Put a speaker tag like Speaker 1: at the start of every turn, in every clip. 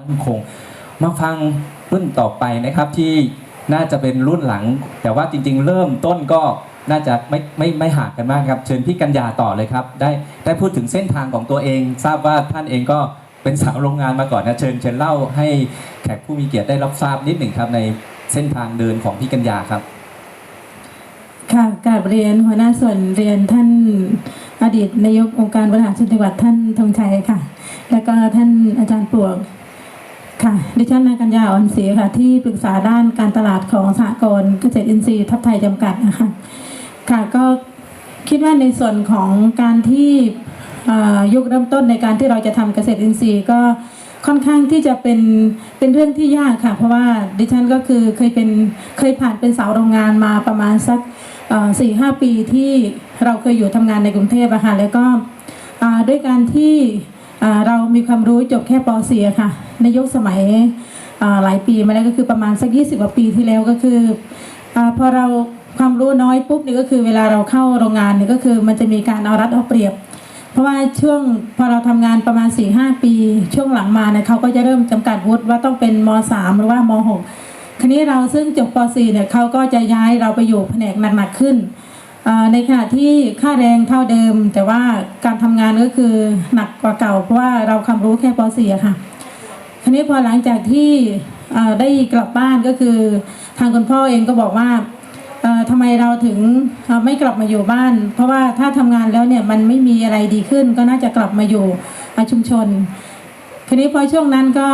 Speaker 1: มั่นคงมาฟังรุ่นต่อไปนะครับที่น่าจะเป็นรุ่นหลัง แต่ว่าจริง ๆ เริ่มต้นก็น่าจะไม่ไม่ไม่ห่างกันมากครับ เชิญพี่กัญญาต่อเลยครับ ได้ได้พูดถึงเส้นทางของตัวเอง ทราบว่าท่านเองก็เป็นสาวโรงงานมาก่อนนะเชิญเชิญเล่าให้แขกผู้มีเกียรติได้รับทราบนิดหนึ่งครับในเส้นทางเดินของพี่กัญญาครับ
Speaker 2: ค่ะกราบเรียนหัวหน้าส่วนเรียนท่านอดีตนายกองค์การบริหารส่วนจังหวัดท่านธงชัยค่ะ แล้วก็ท่านอาจารย์ปวง ค่ะ ดิฉันนายกัญญาอ่อนศรีค่ะ ที่ปรึกษาด้านการตลาดของสหกรณ์เกษตรอินทรีย์ทับไทยจำกัดนะคะ ค่ะก็คิดว่าในส่วนของการที่ยุคเริ่มต้นในการที่เราจะทำเกษตรอินทรีย์ก็ค่อนข้างที่จะเป็นเป็นเรื่องที่ยากค่ะ เพราะว่าดิฉันก็คือเคยเป็นเคยผ่านเป็นสาวโรงงานมาประมาณสักสี่ห้าปีที่เราเคยอยู่ทำงานในกรุงเทพอะค่ะแล้วก็ด้วยการที่เรามีความรู้จบแค่ป .4 ค่ะ ในยุคสมัยหลายปีมาแล้วก็คือประมาณสัก 20กว่าปีที่แล้วก็คืออพอเราความรู้น้อยปุ๊บนี่ก็คือเวลาเราเข้าโรงงานนี่ก็คือมันจะมีการเอารัดเอาเปรียบ เพราะว่าช่วงพอเราทำงานประมาณ4ี่หปี ช่วงหลังมาเนี่ยเขาก็จะเริ่มจำกัดวุฒิว่าต้องเป็นม .3 หรือว่าม .6 คันนี้เราซึ่งจบป .4 เนี่ยเขาก็จะย้ายเราไปอยู่แผนกหนักๆขึ้นในขณะที่ค่าแรงเท่าเดิม แต่ว่าการทำงานก็คือหนักกว่าเก่าเพราะว่าเราความรู้แค่ป .4 อะค่ะ นี้พอหลังจากที่ได้กลับบ้านก็คือ ทางคุณพ่อเองก็บอกว่าเอ่อทำไมเราถึงไม่กลับมาอยู่บ้าน เพราะว่าถ้าทำงานแล้วเนี่ยมันไม่มีอะไรดีขึ้น ก็น่าจะกลับมาอยู่ชุมชนคราวนี้พอช่วงนั้นก็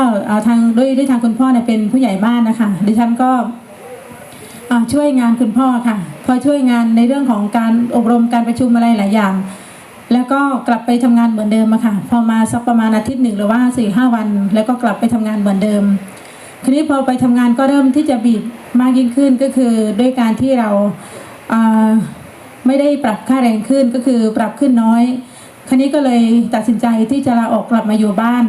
Speaker 2: ทางด้วยด้วยทางคุณพ่อเนี่ยเป็นผู้ใหญ่บ้านนะคะดิฉันก็ช่วยงานคุณพ่อค่ะ พอช่วยงานในเรื่องของการอบรมการประชุมอะไรหลายอย่าง แล้วก็กลับไปทำงานเหมือนเดิมอะค่ะ พอมาสักประมาณอาทิตย์หนึ่งหรือว่าสี่ห้าวัน แล้วก็กลับไปทำงานเหมือนเดิม คราวนี้พอไปทำงานก็เริ่มที่จะบีบมากยิ่งขึ้นก็คือด้วยการที่เราไม่ได้ปรับค่าแรงขึ้นก็คือปรับขึ้นน้อย คราวนี้ก็เลยตัดสินใจที่จะลาออกกลับมาอยู่บ้าน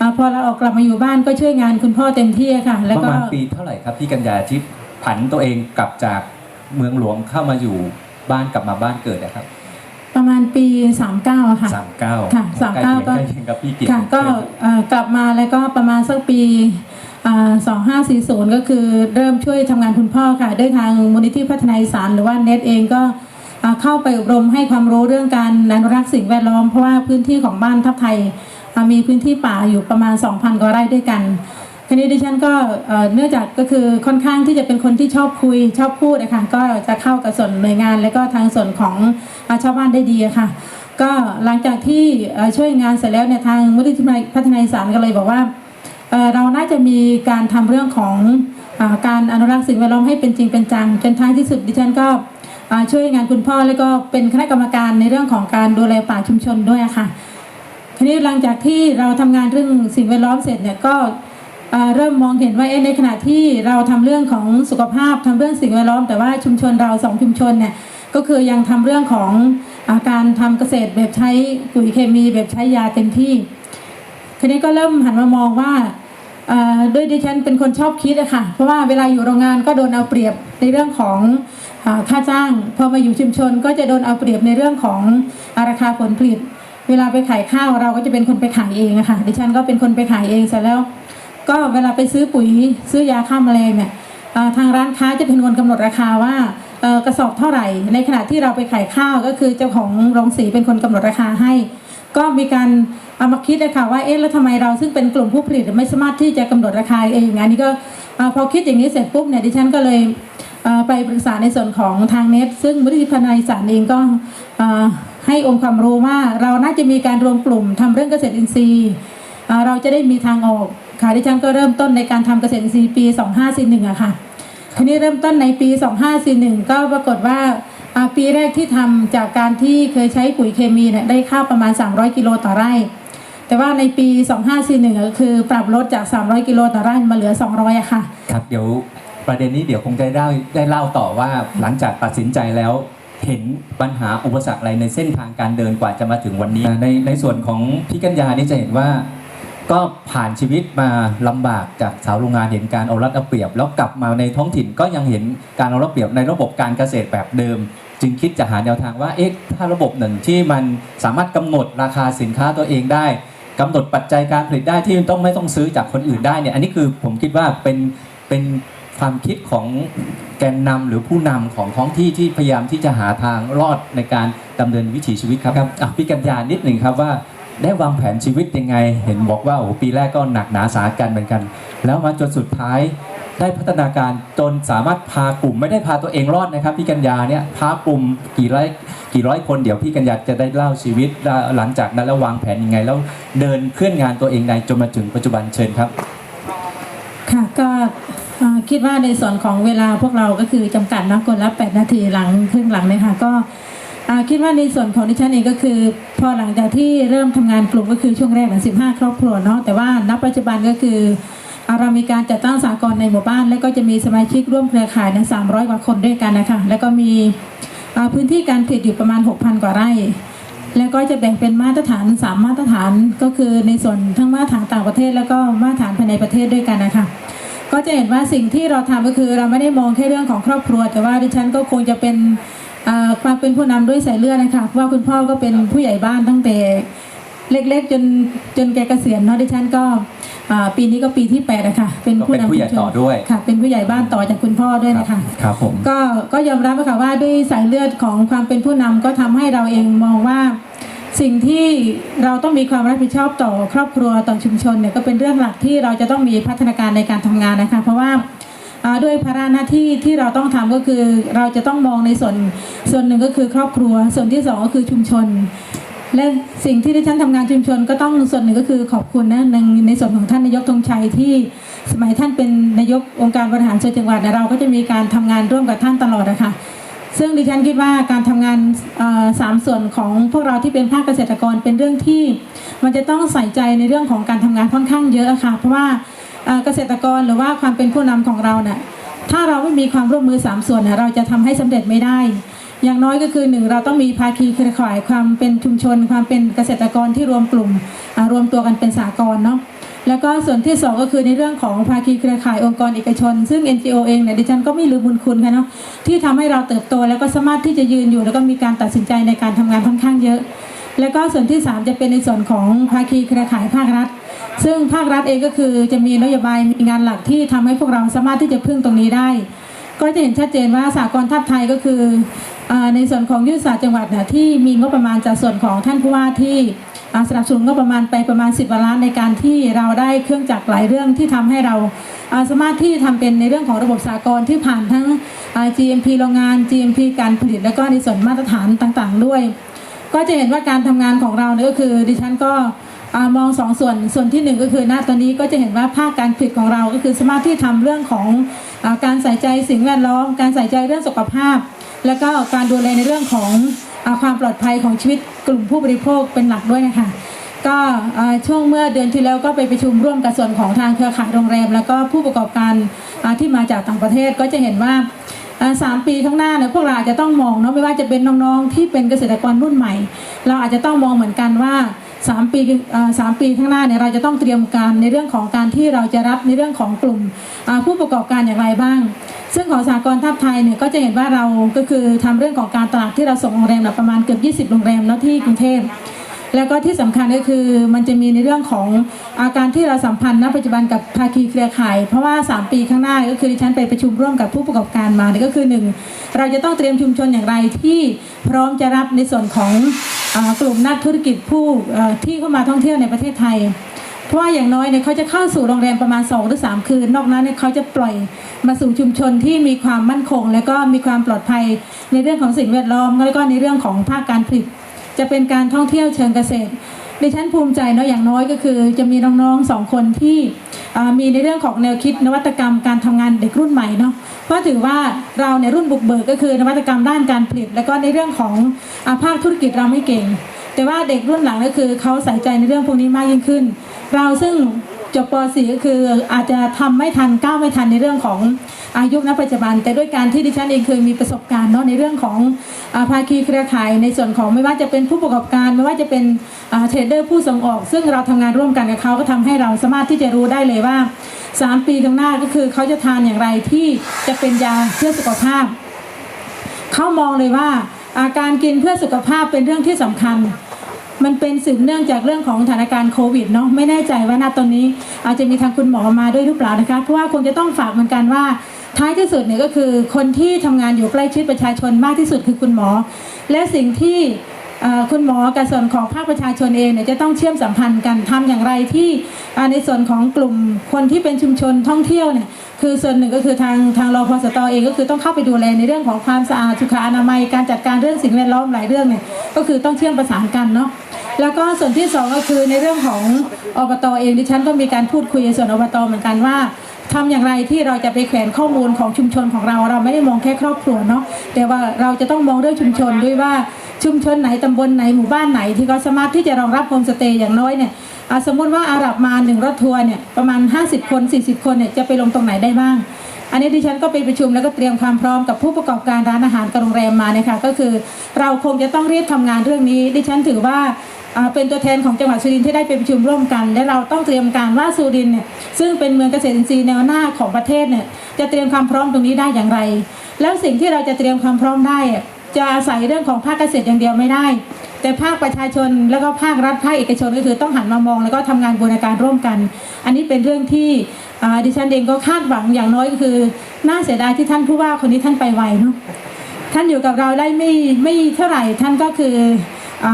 Speaker 2: อพอลาออกกลับมาอยู่บ้านก็ช่วยงานคุณพ่อเต็มที่ค่ะ แล้ว
Speaker 1: ประมาณปีเท่าไหร่ครับพี่กัญญาที่ผันตัวเองกลับจากเมืองหลวงเข้ามาอยู่บ้านกลับมาบ้านเกิดนะครับ
Speaker 2: ประมาณปี 39ค่ะ
Speaker 1: สามเก้า
Speaker 2: ค่ะ39ก็
Speaker 1: ใกล้เคียงกับพี่เกียรติ
Speaker 2: ค่ะก็เอ่อกลับมาแล้วก็ประมาณสักปีสองห้าสี่ศูนย์ก็คือเริ่มช่วยทำงานคุณพ่อค่ะ ด้วยทางมูลนิธิพัฒนาอีสานหรือว่าเน็ตเองก็อ่าเข้าไปอบรมให้ความรู้เรื่องการอนุรักษ์สิ่งแวดล้อม เพราะว่าพื้นที่ของบ้านทับไทยอ่ามีพื้นที่ป่าอยู่ประมาณ 2,000 กว่าไร่ด้วยกัน ทีนี้ดิฉันก็เนื่องจากก็คือค่อนข้างที่จะเป็นคนที่ชอบคุยชอบพูดนะคะก็จะเข้ากับส่วนหน่วยงาน และก็ทางส่วนของอชาวบ้านได้ดีะค่ะ ก็หลังจากที่ช่วยงานเสร็จแล้วเนี่ยทางมูลนิธิพัฒนาสานก็เลยบอกว่าเเราน่าจะมีการทำเรื่องของอาการอนุรักษ์สิ่งแวดล้อมให้เป็นจริงเป็นจังจนท้ายที่สุดดิฉันก็ช่วยงานคุณพ่อแล้วก็เป็นคณะกรรมการในเรื่องของการดูแลป่าชุมชนด้วยะค่ะทีนี้หลังจากที่เราทำงานเรื่องสิ่งแวดล้อมเสร็จเนี่ยก็ เริ่มมองเห็นว่าเอ๊ะในขณะที่เราทำเรื่องของสุขภาพทำเรื่องสิ่งแวดล้อม แต่ว่าชุมชนเราสองชุมชนเนี่ยก็คือยังทำเรื่องของอาการทำเกษตรแบบใช้ปุ๋ยเคมีแบบใช้ยาเต็มที่ทีนี้ก็เริ่มหันมามองว่าด้วยดิฉันเป็นคนชอบคิดอะค่ะ เพราะว่าเวลาอยู่โรงงานก็โดนเอาเปรียบในเรื่องของอค่าจ้าง พอมาอยู่ชุมชนก็จะโดนเอาเปรียบในเรื่องของอราคาผลผลิต เวลาไปขายข้าวเราก็จะเป็นคนไปขายเองอะค่ะดิฉันก็เป็นคนไปขายเองเสร็จแล้ว ก็เวลาไปซื้อปุ๋ยซื้อยาฆ่าแมลงเนี่ยทางร้านค้าจะเป็นคนกำหนดราคาว่ากระสอบเท่าไหร่ ในขณะที่เราไปขายข้าวก็คือเจ้าของโรงสีเป็นคนกำหนดราคาให้ ก็มีการเอามาคิดเลยค่ะว่าเอ๊ะแล้วทำไมเราซึ่งเป็นกลุ่มผู้ผลิตไม่สามารถที่จะกำหนดราคาเองอันนี้ก็พอคิดอย่างนี้เสร็จปุ๊บเนี่ยดิฉันก็เลยไปปรึกษาในส่วนของทางเน็ต ซึ่งมูลนิธิพันธ์อีสานเองก็ให้องค์ความรู้ว่าเราน่าจะมีการรวมกลุ่มทำเรื่องเกษตรอินทรีย์ เราจะได้มีทางออก ค่ะดิฉันก็เริ่มต้นในการทำเกษตรอินทรีย์ปี 2541อะค่ะทีนี้เริ่มต้นในปี 2541 ก็ปรากฏว่าปีแรกที่ทำจากการที่เคยใช้ปุ๋ยเคมีเนี่ยได้ข้าวประมาณ 300 กิโลต่อไร่ แต่ว่าในปี 2541 ก็คือปรับลดจาก 300 กิโลต่อไร่มาเหลือ 200อะค่ะ
Speaker 1: ครับเดี๋ยวประเด็นนี้เดี๋ยวคงจะได้ได้เล่าต่อว่าหลังจากตัดสินใจแล้วเห็นปัญหาอุปสรรคอะไรในเส้นทางการเดินกว่าจะมาถึงวันนี้ ในในส่วนของพี่กัญญานี่จะเห็นว่า ก็ผ่านชีวิตมาลำบากจากสาวโรงงานเห็นการเอารัดเอาเปรียบ แล้วกลับมาในท้องถิ่นก็ยังเห็นการเอารัดเปรียบในระบบการเกษตรแบบเดิม จึงคิดจะหาแนวทางว่าเอ๊ะถ้าระบบหนึ่งที่มันสามารถกำหนดราคาสินค้าตัวเองได้กำหนดปัจจัยการผลิตได้ที่ต้องไม่ต้องซื้อจากคนอื่นได้เนี่ยอันนี้คือผมคิดว่าเป็นเป็นความคิดของแกนนำหรือผู้นำของท้องที่ที่พยายามที่จะหาทางรอดในการดำเนินวิถีชีวิตครับครับพี่กัญญานิดหนึ่งครับว่า ได้วางแผนชีวิตยังไง เห็นบอกว่าโอ้ปีแรกก็หนักหนาสาหัสกันเหมือนกัน แล้วมาจนสุดท้ายได้พัฒนาการจนสามารถพากลุ่มไม่ได้พาตัวเองรอดนะครับพี่กัญญาเนี่ยพากลุ่มกี่ร้อยกี่ร้อยคนเดี๋ยวพี่กัญญาจะได้เล่าชีวิตหลังจากนั้นแล้ววางแผนยังไง แล้วเดินเคลื่อนงานตัวเองในจนมาถึงปัจจุบันเชิญครับ
Speaker 2: ค่ะก็คิดว่าในส่วนของเวลาพวกเราก็คือจำกัดนะคนละ8นาทีหลังครึ่งหลังเนี่ยค่ะก็ คิดว่าในส่วนของดิฉันเองก็คือ พอหลังจากที่เริ่มทำงานกลุ่มก็คือช่วงแรกนะ15ครอบครัวเนาะแต่ว่าณปัจจุบันก็คือเรามีการจัดตั้งสากลในหมู่บ้าน แล้วก็จะมีสมาชิกร่วมเครือข่ายนะ300กว่าคนด้วยกันนะคะแล้วก็มีพื้นที่การผลิตอยู่ประมาณ 6,000 กว่าไร่ แล้วก็จะแบ่งเป็นมาตรฐาน 3 มาตรฐานก็คือในส่วนทั้งมาตรฐานต่างประเทศ แล้วก็มาตรฐานภายในประเทศด้วยกันนะคะก็จะเห็นว่าสิ่งที่เราทำก็คือเราไม่ได้มองแค่เรื่องของครอบครัว แต่ว่าดิฉันก็คงจะเป็น ความเป็นผู้นำด้วยสายเลือดนะคะเพราะว่าคุณพ่อก็เป็นผู้ใหญ่บ้านตั้งแต่เล็กๆจนจนแกเกษียณเนาะดิฉันก็อ่าปีนี้ก็ปีที่แปดนะคะเป็นผู้
Speaker 1: ก็เป็น
Speaker 2: นำ
Speaker 1: ผู้ใหญ่
Speaker 2: ชุมชน
Speaker 1: ต่อด้วย
Speaker 2: ค่ะ เป็นผู้ใหญ่บ้านต่อจากคุณพ่อด้วยนะคะ
Speaker 1: ครับผม
Speaker 2: ก็ก็ยอมรับค่ะว่าด้วยสายเลือดของความเป็นผู้นำก็ทำให้เราเองมองว่า สิ่งที่เราต้องมีความรับผิดชอบต่อครอบครัวต่อชุมชนเนี่ยก็เป็นเรื่องหลักที่เราจะต้องมีพัฒนาการในการทำงานนะคะ เพราะว่าอ่า ด้วยภาระหน้าที่ที่เราต้องทำก็คือเราจะต้องมองในส่วนส่วนหนึ่งก็คือครอบครัว ส่วนที่สองก็คือชุมชน และสิ่งที่ดิฉันทำงานชุมชน ก็ต้องส่วนหนึ่งก็คือขอบคุณนะในในส่วนของท่านนายกธงชัยที่สมัยท่านเป็นนายกองค์การบริหารส่วนจังหวัดเราก็จะมีการทำงานร่วมกับท่านตลอดนะคะซึ่งดิฉันคิดว่าการทำงานอ่อสามส่วนของพวกเราที่เป็นภาคเกษตรกรเป็นเรื่องที่ มันจะต้องใส่ใจในเรื่องของการทำงานค่อนข้างเยอะค่ะ เพราะว่า เกษตรกรหรือว่าความเป็นผู้นำของเราเนี่ยถ้าเราไม่มีความร่วมมือสามส่วนเนี่ยเราจะทำให้สำเร็จไม่ได้ อย่างน้อยก็คือหนึ่งเราต้องมีภาคีเครือข่ายความเป็นชุมชน ความเป็นเกษตรกรที่รวมกลุ่มรวมตัวกันเป็นสากลเนาะแล้วก็ส่วนที่สองก็คือในเรื่องของภาคีเครือข่ายองค์กรเอกชน ซึ่ง NGO เองเนี่ยดิฉันก็ไม่ลืมบุญคุณค่ะเนาะที่ทำให้เราเติบโตแล้วก็สามารถที่จะยืนอยู่ แล้วก็มีการตัดสินใจในการทำงานค่อนข้างเยอะ แล้วก็ส่วนที่สามจะเป็นในส่วนของภาคีเครือข่ายภาครัฐ ซึ่งภาครัฐเองก็คือจะมีนโยบายมีงานหลักที่ทำให้พวกเราสามารถที่จะพึ่งตรงนี้ได้ ก็จะเห็นชัดเจนว่าสากลทัพไทยก็คืออในส่วนของยุทธศาสตร์จังหวัดนี่ยที่มีงบประมาณจากส่วนของท่านผู้ว่าที่สนับสนุนงบประมาณไปประมาณ 10กว่าล้านในการที่เราได้เครื่องจักรหลายเรื่องที่ทำให้เราสามารถที่ทำเป็นในเรื่องของระบบสากลที่ผ่านทั้ง GMP โรงงาน GMP การผลิตแล้วก็ในส่วนมาตรฐานต่างๆ ด้วย ก็จะเห็นว่าการทำงานของเราเนี่ยก็คือดิฉันก็ มองสองส่วนส่วนที่หนึ่งก็คือณตอนนี้ก็จะเห็นว่าภาคการผลิตของเราก็คือสมารถที่ทำเรื่องของอการใส่ใจสิ่งแวดล้อม การใส่ใจเรื่องสุขภาพ แล้วก็การดูแลในเรื่องของอความปลอดภัยของชีวิตกลุ่มผู้บริโภคเป็นหลักด้วยนะคะก็ช่วงเมื่อเดือนที่แล้วก็ไปประชุมร่วมกับส่วนของทางเครือข่ายโรงแรม แล้วก็ผู้ประกอบการที่มาจากต่างประเทศก็จะเห็นว่าสามปีข้างหน้าเนี่ยพวกเราจะต้องมองเนาะไม่ว่าจะเป็นน้องๆที่เป็นเกษตรกรรุ่นใหม่ เราอาจจะต้องมองเหมือนกันว่า สามปีสามปีข้างหน้าเนี่ยเราจะต้องเตรียมการในเรื่องของการที่เราจะรับในเรื่องของกลุ่มผู้ประกอบการอย่างไรบ้าง ซึ่งของสากลทัพไทยเนี่ยก็จะเห็นว่าเราก็คือทำเรื่องของการตลาดที่เราส่งโรงแรมประมาณเกือบ 20 โรงแรมแล้วที่กรุงเทพแล้วก็ที่สำคัญก็คือมันจะมีในเรื่องของอาการที่เราสัมพันธ์ณปัจจุบันกับภาคีเครือข่าย เพราะว่า 3 ปีข้างหน้าก็คือดิฉันไปประชุมร่วมกับผู้ประกอบการมาเนี่ยก็คือหนึ่งเราจะต้องเตรียมชุมชนอย่างไรที่พร้อมจะรับในส่วนของ กลุ่มนักธุรกิจผู้ที่เข้ามาท่องเที่ยวในประเทศไทย เพราะว่าอย่างน้อยเนี่ยเขาจะเข้าสู่โรงแรมประมาณ 2 หรือ 3 คืน นอกนั้นเนี่ยเขาจะปล่อยมาสู่ชุมชนที่มีความมั่นคง และก็มีความปลอดภัยในเรื่องของสิ่งแวดล้อม แล้วก็ในเรื่องของภาคการผลิต จะเป็นการท่องเที่ยวเชิงเกษตร ดิฉันภูมิใจเนาะอย่างน้อยก็คือ จะมีน้องๆสองคนที่มีในเรื่องของแนวคิดนวัตกรรมการทำงานเด็กรุ่นใหม่เนาะก็ถือว่าเราในรุ่นบุกเบิกก็คือนวัตกรรมด้านการผลิต แล้วก็ในเรื่องของอภาคธุรกิจเราไม่เก่ง แต่ว่าเด็กรุ่นหลังก็คือเขาใส่ใจในเรื่องพวกนี้มากยิ่งขึ้น เราซึ่ง จบป .4 ก็คืออาจจะทำไม่ทันก้าวไม่ทันในเรื่องของอายุณปัจจุบัน แต่ด้วยการที่ดิฉันเองเคยมีประสบการณ์เนาะในเรื่องของอภาคีเครือข่ายในส่วนของไม่ว่าจะเป็นผู้ประกอบการ ไม่ว่าจะเป็นเทรดเดอร์ผู้ส่งออก ซึ่งเราทำงานร่วมกันกับเขาก็ทำให้เราสามารถที่จะรู้ได้เลยว่า 3 ปีข้างหน้าก็คือเขาจะทานอย่างไรที่จะเป็นยาเพื่อสุขภาพเขามองเลยว่าอาการกินเพื่อสุขภาพเป็นเรื่องที่สำคัญ มันเป็นสืบเนื่องจากเรื่องของสถานการณ์โควิดเนาะไม่แน่ใจว่าณตอนนี้ อาจจะมีทางคุณหมอมาด้วยหรือเปล่านะคะเพราะว่าคงจะต้องฝากเหมือนกันว่าท้ายที่สุดเนี่ยก็คือคนที่ทำงานอยู่ใกล้ชิดประชาชนมากที่สุดคือคุณหมอ และสิ่งที่ คุณหมอกับส่วนของภาคประชาชนเองเนี่ยจะต้องเชื่อมสัมพันธ์กันทำอย่างไรที่ในส่วนของกลุ่มคนที่เป็นชุมชนท่องเที่ยวเนี่ยคือส่วนหนึ่งก็คือทางทางรพสตเองก็คือต้องเข้าไปดูแลในเรื่องของความสะอาดสุขอนามัยการจัดการเรื่องสิ่งแวดล้อมหลายเรื่องเนี่ยก็คือต้องเชื่อมประสานกันเนาะแล้วก็ส่วนที่สองก็คือในเรื่องของอบตเองดิฉันก็มีการพูดคุยในส่วนอบตเหมือนกันว่า ทำอย่างไรที่เราจะไปแขวนข้อมูลของชุมชนของเรา เราไม่ได้มองแค่ครอบครัวเนาะแต่ว่าเราจะต้องมองเรื่องชุมชนด้วยว่าชุมชนไหนตำบลไหนหมู่บ้านไหนที่เขาสามารถที่จะรองรับโฮมสเตย์อย่างน้อยเนี่ยสมมติว่าอาหรับมาหนึ่งรถทัวร์เนี่ยประมาณ 50 คน 40 คนเนี่ยจะไปลงตรงไหนได้บ้าง อันนี้ดิฉันก็ไปประชุมแล้วก็เตรียมความพร้อมกับผู้ประกอบการร้านอาหารกับโรงแรมมาเนี่ยค่ะก็คือ เราคงจะต้องรีบทำงานเรื่องนี้ ดิฉันถือว่า เป็นตัวแทนของจังหวัดสุรินทร์ที่ได้ไปประชุมร่วมกัน และเราต้องเตรียมการว่าสุรินทร์เนี่ยซึ่งเป็นเมืองเกษตรอินทรีย์แนวหน้าของประเทศเนี่ยจะเตรียมความพร้อมตรงนี้ได้อย่างไร แล้วสิ่งที่เราจะเตรียมความพร้อมได้ จะอาศัยเรื่องของภาคเกษตรอย่างเดียวไม่ได้ แต่ภาคประชาชนแล้วก็ภาครัฐภาคเอกชนก็คือต้องหันมามอง แล้วก็ทำงานบูรณาการร่วมกัน อันนี้เป็นเรื่องที่ดิฉันเองก็คาดหวังอย่างน้อยก็คือน่าเสียดายที่ท่านผู้ว่าคนนี้ท่านไปไวเนาะท่านอยู่กับเราได้ไม่ไม่เท่าไหร่ท่านก็คืออ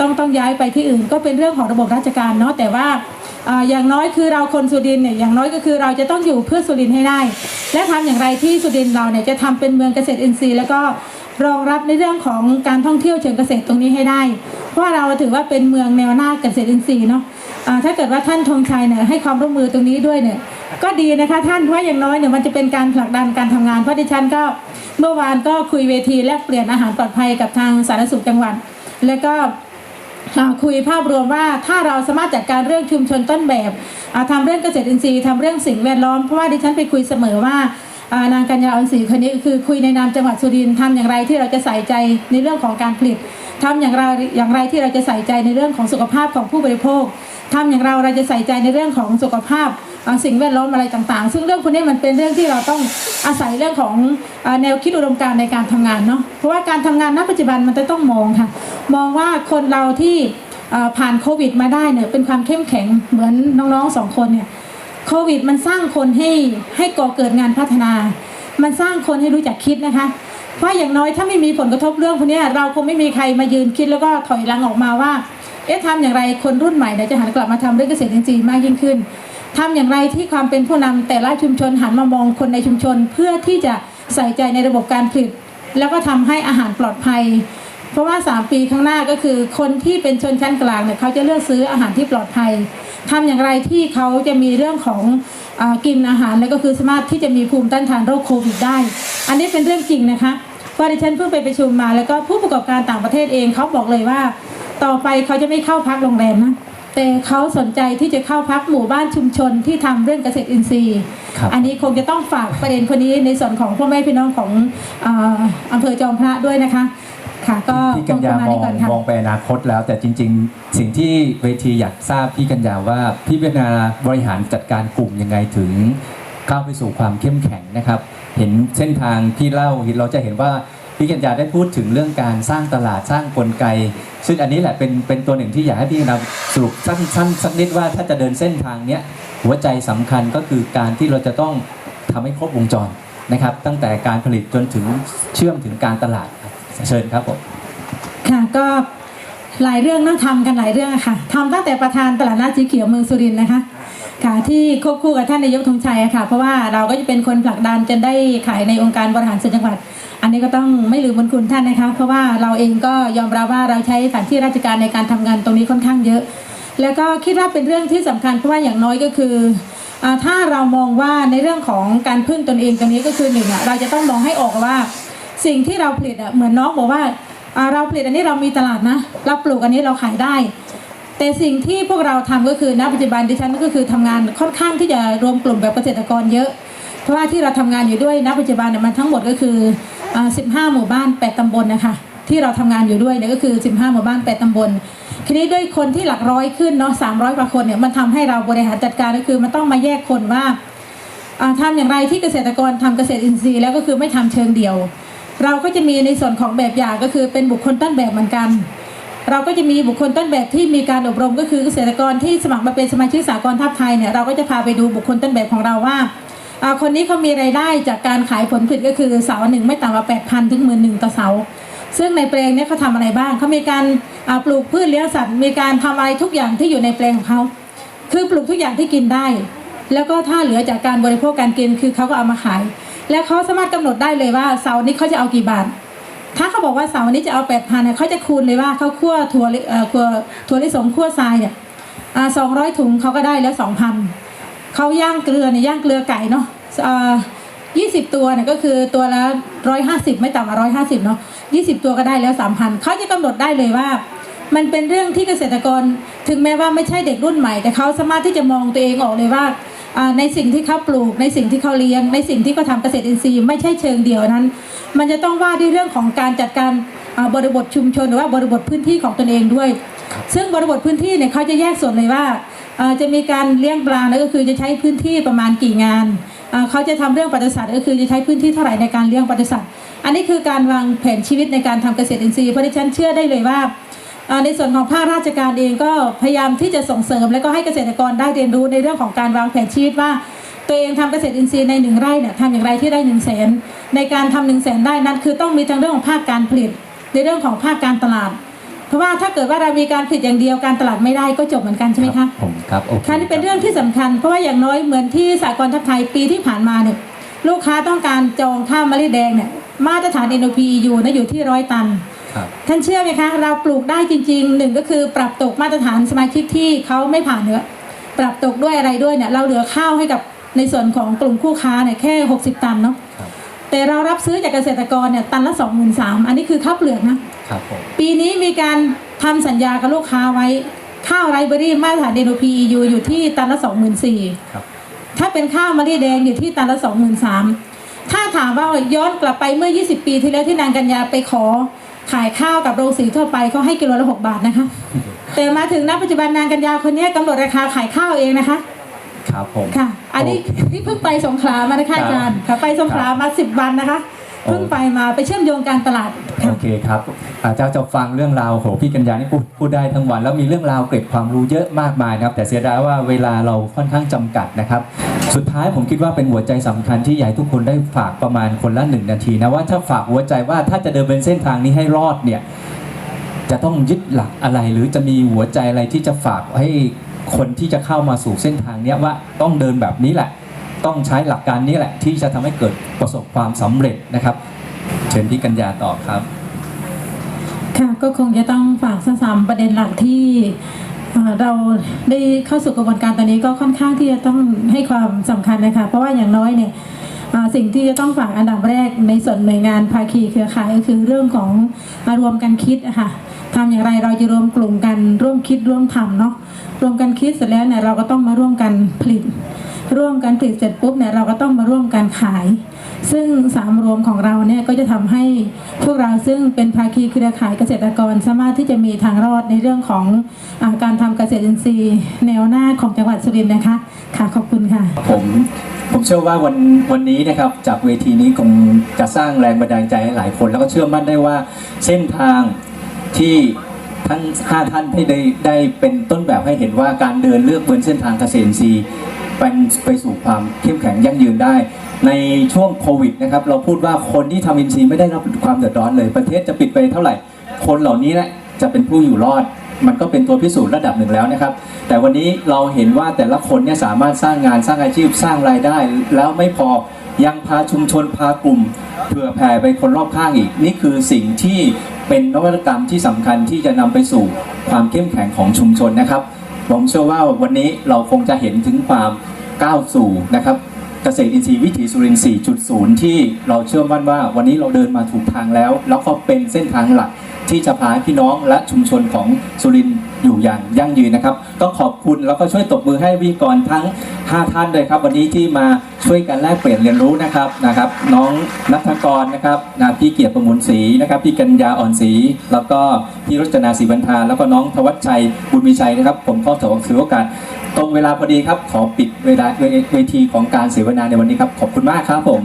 Speaker 2: ต้องต้องย้ายไปที่อื่น ก็เป็นเรื่องของระบบราชการเนาะแต่ว่าอย่างน้อยคือเราคนสุรินทร์เนี่ยอย่างน้อยก็คือเราจะต้องอยู่เพื่อสุรินทร์ให้ได้ และทำอย่างไรที่สุรินทร์เราเนี่ยจะทำเป็นเมืองเกษตรอินทรีย์ แล้วก็รองรับในเรื่องของการท่องเที่ยวเชิงเกษตรตรงนี้ให้ได้ เพราะเราถือว่าเป็นเมืองแนวหน้าเกษตรอินทรีย์เนาะถ้าเกิดว่าท่านธงชัยเนี่ยให้ความร่วมมือตรงนี้ด้วยเนี่ยก็ดีนะคะท่านเพราะอย่างน้อยเนี่ยมันจะเป็นการผลักดันการทำงานเพราะดิฉันก็เมื่อวานก็คุยเวทีแลกเปลี่ยนอาหารปลอดภัยกับทางสาธารณสุขจังหวัด แล้วก็ คุยภาพรวมว่าถ้าเราสามารถจัดการเรื่องชุมชนต้นแบบอ่าทำเรื่องเกษตรอินทรีย์ทำเรื่องสิ่งแวดล้อมเพราะว่าดิฉันไปคุยเสมอว่านางกัญญาอันศรีคนนี้คือคุยในนามจังหวัดสุรินทร์ทำอย่างไรที่เราจะใส่ใจในเรื่องของการผลิตทำอย่างไรอย่างไรที่เราจะใส่ใจในเรื่องของสุขภาพของผู้บริโภคทำอย่างไราเราจะใส่ใจในเรื่องของสุขภาพสิ่งแวดล้อมอะไรต่างๆ ซึ่งเรื่องพวกนี้มันเป็นเรื่องที่เราต้องอาศัยเรื่องของแนวคิดอุดมการณ์ในการทำงานเนาะเพราะว่าการทำงานณปัจจุบันมันจะต้องมองค่ะ มองว่าคนเราที่ผ่านโควิดมาได้เนี่ยเป็นความเข้มแข็งเหมือนน้องๆสองคนเนี่ยโควิดมันสร้างคนให้ให้ก่อเกิดงานพัฒนา มันสร้างคนให้รู้จักคิดนะคะ เพราะอย่างน้อยถ้าไม่มีผลกระทบเรื่องพวกนี้เราคงไม่มีใครมายืนคิดแล้วก็ถอยหลังออกมาว่า เอ๊ะทำอย่างไรคนรุ่นใหม่เนี่ยจะหันกลับมาทำเรื่องเกษตรอินทรีย์มากยิ่งขึ้นทำอย่างไรที่ความเป็นผู้นำแต่ละชุมชนหันมามองคนในชุมชน เพื่อที่จะใส่ใจในระบบการผลิต แล้วก็ทำให้อาหารปลอดภัย เพราะว่า 3 ปีข้างหน้าก็คือคนที่เป็นชนชั้นกลางเนี่ยเขาจะเลือกซื้ออาหารที่ปลอดภัยทำอย่างไรที่เขาจะมีเรื่องของอากินอาหารแล้วก็คือสามารถที่จะมีภูมิต้านทานโรคโควิดได้ อันนี้เป็นเรื่องจริงนะคะเพราะดิฉันเพิ่งไปประชุมมาแล้วก็ผู้ประกอบการต่างประเทศเองเขาบอกเลยว่า ต่อไปเขาจะไม่เข้าพักโรงแรมนะแต่เขาสนใจที่จะเข้าพักหมู่บ้านชุมชนที่ทำเรื่องเกษตรอินทรีย์
Speaker 1: ครับ
Speaker 2: อันนี้คงจะต้องฝากประเด็นคนนี้ในส่วนของพ่อแม่พี่น้องของอาอำเภอจอมพระด้วยนะคะ ค่ะก็
Speaker 1: พี่กัญญามอง
Speaker 2: คงประมาณนี้ก่อนค่ะ
Speaker 1: มองไปอนาคตแล้ว แต่จริง ๆ สิ่งที่เวทีอยากทราบพี่กัญญาว่าพี่กัญญาบริหารจัดการกลุ่มยังไงถึงเข้าไปสู่ความเข้มแข็งนะครับ เห็นเส้นทางที่เล่าเราจะเห็นว่าพี่กัญญาได้พูดถึงเรื่องการสร้างตลาดสร้างกลไก ซึ่งอันนี้แหละเป็นเป็นตัวหนึ่งที่อยากให้พี่กัญญาสรุปสั้นๆสักนิดว่าถ้าจะเดินเส้นทางเนี้ยหัวใจสำคัญก็คือการที่เราจะต้องทำให้ครบวงจรนะครับ ตั้งแต่การผลิตจนถึงเชื่อมถึงการตลาดครับ เชิญครับผม
Speaker 2: ค่ะก็หลายเรื่องน่าทำกันหลายเรื่องอะค่ะทำตั้งแต่ประธานตลาดนัดสีเขียวเมืองสุรินทร์นะคะค่ะที่ควบคู่กับท่านนายกธงชัยอะค่ะ เพราะว่าเราก็จะเป็นคนผลักดันจนได้ขายในองค์การบริหารส่วนจังหวัด อันนี้ก็ต้องไม่ลืมบุญคุณท่านนะคะ เพราะว่าเราเองก็ยอมรับว่าเราใช้สถานที่ราชการในการทำงานตรงนี้ค่อนข้างเยอะ แล้วก็คิดว่าเป็นเรื่องที่สำคัญเพราะว่าอย่างน้อยก็คืออถ้าเรามองว่าในเรื่องของการพึ่งตนเองตรงนี้ก็คือหนึ่งเราจะต้องมองให้ออกว่า สิ่งที่เราผลิตอะเหมือนน้องบอกว่าเราผลิตอันนี้เรามีตลาดนะเราปลูกอันนี้เราขายได้ แต่สิ่งที่พวกเราทำก็คือณปัจจุบันดิฉันก็คือทำงานค่อนข้างที่จะรวมกลุ่มแบบเกษตรกรเยอะ เพราะว่าที่เราทำงานอยู่ด้วยณปัจจุบันเนี่ยมันทั้งหมดก็คือ 15 หมู่บ้าน 8ตำบลนะคะที่เราทำงานอยู่ด้วยเนี่ยก็คือ 15 หมู่บ้าน 8ตำบลทีนี้ด้วยคนที่หลักร้อยขึ้นเนาะ300กว่าคนเนี่ยมันทำให้เราบริหารจัดการก็คือมันต้องมาแยกคนว่าอ่าทำอย่างไรที่เกษตรกรทำเกษตรอินทรีย์แล้วก็คือไม่ทำเชิงเดียว เราก็จะมีในส่วนของแบบอย่างก็คือเป็นบุคคลต้นแบบเหมือนกัน เราก็จะมีบุคคลต้นแบบที่มีการอบรมก็คือเกษตรกรที่สมัครมาเป็นสมาชิกสากลทัพไทยเนี่ยเราก็จะพาไปดูบุคคลต้นแบบของเราว่าคนนี้เขามีรายได้จากการขายผลผลิตก็คือเสาหนึ่งไม่ต่ำกว่าแปดพันถึงหมื่นหนึ่งต่อเสาซึ่งในแปลงนี้เขาทำอะไรบ้างเขามีการปลูกพืชเลี้ยงสัตว์ มีการทำอะไรทุกอย่างที่อยู่ในแปลงของเขาคือปลูกทุกอย่างที่กินได้ แล้วก็ถ้าเหลือจากการบริโภคการกินคือเขาก็เอามาขาย แล้วเขาสามารถกำหนดได้เลยว่าเสาร์นี้เขาจะเอากี่บาท ถ้าเขาบอกว่าเสาร์นี้จะเอาแปดพันเนี่ยเขาจะคูณเลยว่าเขาคั่วถั่วลิเอ่อคั่วถั่วลิสงคั่วทรายเนี่ยสองร้อยถุงเขาก็ได้แล้วสองพันเขาย่างเกลือเนี่ยย่างเกลือไก่เนาะยี่สิบตัวเนี่ยก็คือตัวละร้อยห้าสิบไม่ต่ำกว่าร้อยห้าสิบเนาะยี่สิบตัวก็ได้แล้วสามพันเขาจะกำหนดได้เลยว่า มันเป็นเรื่องที่เกษตรกร ถึงแม้ว่าไม่ใช่เด็กรุ่นใหม่ แต่เขาสามารถที่จะมองตัวเองออกเลยว่า ในสิ่งที่เขาปลูกในสิ่งที่เขาเลี้ยง ในสิ่งที่เขาทำเกษตรอินทรีย์ไม่ใช่เชิงเดียวนั้น มันจะต้องว่าด้วยเรื่องของการจัดการอ่าบริบทชุมชนหรือว่าบริบทพื้นที่ของตนเองด้วย ซึ่งบริบทพื้นที่เนี่ยเขาจะแยกส่วนเลยว่าเอ่อจะมีการเลี้ยงปลาแล้วก็คือจะใช้พื้นที่ประมาณกี่งานเอ่อเขาจะทำเรื่องปศุสัตว์ก็คือจะใช้พื้นที่เท่าไหร่ในการเลี้ยงปศุสัตว์อันนี้คือการวางแผนชีวิตในการทำเกษตรอินทรีย์เพราะดิฉันเชื่อได้เลยว่าอ่า ในส่วนของภาคราชการเองก็พยายามที่จะส่งเสริม และก็ให้เกษตรกรได้เรียนรู้ในเรื่องของการวางแผนชีวิตว่า ตัวเองทำเกษตรอินทรีย์ในหนึ่งไร่เนี่ยทำอย่างไรที่ได้หนึ่งแสนในการทำหนึ่งแสนได้นั้น คือต้องมีทั้งเรื่องของภาคการผลิต ในเรื่องของภาคการตลาด เพราะว่าถ้าเกิดว่าเรามีการผลิตอย่างเดียวการตลาดไม่ได้ก็จบเหมือนกันใช่ไหม
Speaker 1: ครั
Speaker 2: คะ
Speaker 1: บผมครับโอเค
Speaker 2: ค่ะนี่เป็นเรื่องที่สำคัญเพราะว่าอย่างน้อยเหมือนที่สากลทัพไทยปีที่ผ่านมาเนี่ยลูกค้าต้องการจองข้าวมะลิแดงเนี่ยมาตรฐาน NOP อยู่นะอยู่ที่ร้อยตัน
Speaker 1: ครับ
Speaker 2: ท่านเชื่อไหมคะ เราปลูกได้จริงๆหนึ่งก็คือปรับตกมาตรฐานสมาชิกที่เขาไม่ผ่านเนื้อปรับตกด้วยอะไรด้วยเนี่ยเราเหลือข้าวให้กับในส่วนของกลุ่มคู่ค้าเนี่ยแค่ 60 ตันเนาะ
Speaker 1: ครับ
Speaker 2: แต่เรารับซื้อจากเกษตรกรเนี่ยตันละ 23,000อันนี้คือข้าวเปลือกนะ
Speaker 1: ครับผม
Speaker 2: ปีนี้มีการทำสัญญากับลูกค้าไว้ข้าวไรเบอรี่มาตรฐาน DNP EU อยู่ที่ตันละ 24,000
Speaker 1: ครับ
Speaker 2: ถ้าเป็นข้าวมะลิแดงอยู่ที่ตันละ 23,000ถ้าถามว่าย้อนกลับไปเมื่อ 20 ปีที่แล้วที่นางกัญญาไปขอ ขายข้าวกับโรงสีทั่วไปเขาให้กิโลละ6บาทนะคะ แต่มาถึงณปัจจุบันนางกัญญาคนนี้กำหนดราคาขายข้าวเองนะคะ
Speaker 1: ครับผม
Speaker 2: ค่ะ อันนี้ที่เพิ่งไปสงขลามานะคะอาจารย์ค่ะไปสงขลามา10วันนะคะเพิ่งไปมาไปเชื่อมโยงการตลาดค่ะ
Speaker 1: โอเคครับอาจารย์จะฟังเรื่องราวโหพี่กัญญานี่พูดพูดได้ทั้งวัน แล้วมีเรื่องราวเกร็ดความรู้เยอะมากมายนะครับ แต่เสียดายว่าเวลาเราค่อนข้างจำกัดนะครับ สุดท้ายผมคิดว่าเป็นหัวใจสำคัญที่อยากให้ทุกคนได้ฝากประมาณคนละหนึ่งนาทีนะว่าถ้าฝากหัวใจว่าถ้าจะเดินเป็นเส้นทางนี้ให้รอดเนี่ยจะต้องยึดหลักอะไรหรือจะมีหัวใจอะไรที่จะฝากให้คนที่จะเข้ามาสู่เส้นทางนี้ว่าต้องเดินแบบนี้แหละ ต้องใช้หลักการนี้แหละ ที่จะทำให้เกิดประสบความสำเร็จนะครับ เชิญพี่กัญญาต่อครับ
Speaker 2: ค่ะก็คงจะต้องฝากสักสามประเด็นหลักที่ เราได้เข้าสู่กระบวนการตอนนี้ก็ค่อนข้างที่จะต้องให้ความสำคัญนะคะ เพราะว่าอย่างน้อยเนี่ยสิ่งที่จะต้องฝากอันดับแรกในส่วนหน่วยงานภาคีเครือข่ายก็คือเรื่องของมารวมกันคิดอะค่ะทำอย่างไรเราจะรวมกลุ่มกันร่วมคิดร่วมทำเนาะรวมกันคิดเสร็จแล้วเนี่ยเราก็ต้องมาร่วมกันผลิต ร่วมกันผลิตเสร็จปุ๊บเนี่ยเราก็ต้องมาร่วมกันขาย ซึ่งสามรวมของเราเนี่ยก็จะทำให้พวกเราซึ่งเป็นภาคีเครือข่ายเกษตรกร สามารถที่จะมีทางรอดในเรื่องของอาการทำเกษตรอินทรีย์ แนวหน้าของจังหวัดสุรินทร์นะคะ ค่ะขอบคุณค่ะ
Speaker 1: ผมผมเชื่อว่าวันวันนี้นะครับจากเวทีนี้คงจะสร้างแรงบันดาลใจให้หลายคน แล้วก็เชื่อมั่นได้ว่าเส้นทางที่ทั้งห้าท่านให้ได้ได้เป็นต้นแบบให้เห็นว่าการเดินเลือกบนเส้นทางเกษตรอินทรีย์เป็นไปสู่ความเข้มแข็งยั่งยืนได้ ในช่วงโควิดนะครับเราพูดว่าคนที่ทำอินทรีย์ไม่ได้รับความเดือดร้อนเลย ประเทศจะปิดไปเท่าไหร่ คนเหล่านี้แหละจะเป็นผู้อยู่รอด มันก็เป็นตัวพิสูจน์ระดับหนึ่งแล้วนะครับ แต่วันนี้เราเห็นว่าแต่ละคนเนี่ยสามารถสร้างงานสร้างอาชีพสร้างรายได้ แล้วไม่พอยังพาชุมชนพากลุ่มเผื่อแผ่ไปคนรอบข้างอีก นี่คือสิ่งที่เป็นนวัตกรรมที่สำคัญที่จะนำไปสู่ความเข้มแข็งของชุมชนนะครับผมเชื่อว่าวันนี้เราคงจะเห็นถึงความก้าวสู่นะครับ เกษตรอินทรีย์วิถีสุรินทร์4.0 ที่เราเชื่อมั่นว่าวันนี้เราเดินมาถูกทางแล้ว แล้วก็เป็นเส้นทางหลักที่จะพาพี่น้องและชุมชนของสุรินทร์ อยู่อย่างยั่งยืนนะครับ ต้องขอบคุณแล้วก็ช่วยตบมือให้วิกรทั้ง 5 ท่านเลยครับวันนี้ที่มาช่วยกันแลกเปลี่ยนเรียนรู้นะครับนะครับ น้องนัทกรนะครับนะพี่เกียรติประมุนศรีนะครับพี่กัญญาอ่อนศรีแล้วก็พี่รจนาศรีบรรทาแล้วก็น้องธวัชชัยบุญมีชัยนะครับ ผมขอถือโอกาสตรงเวลาพอดีครับขอปิดเวลาเวเวทีของการเสวนาในวันนี้ครับขอบคุณมากครับผม